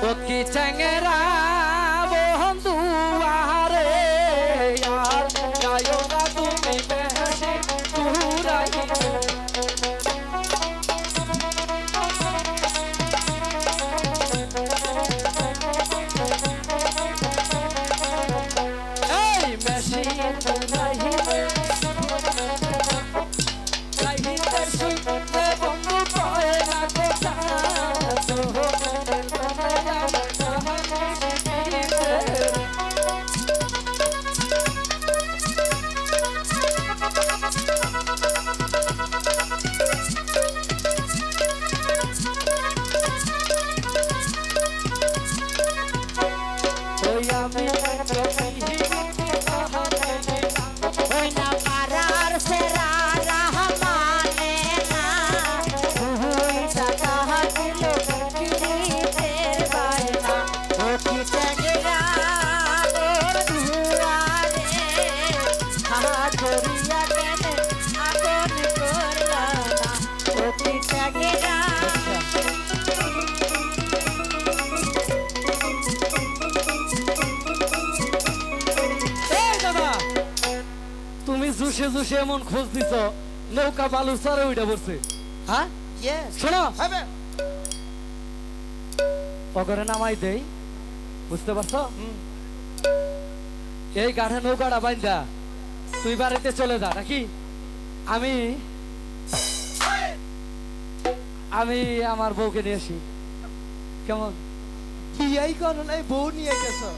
ও চেঙেরা বন্ধু আরে আর গায়ো না তুমি বেশি তুরাইবে তুমি জুসে জুসে এমন খোঁজ দিছ নৌকা বালু চরে উঠে পড়ছে। হ্যাঁ. শোনো। অগরে নামাই দেই বুঝতে পারছ? এই গাঠে নৌকাটা বাইন্দা তুই বাড়িতে চলে যা নাকি? আমি আমি আমার বউকে নিয়ে আসি। কেমন? বিয়াই করো নাই বউ নিয়ে গেছো?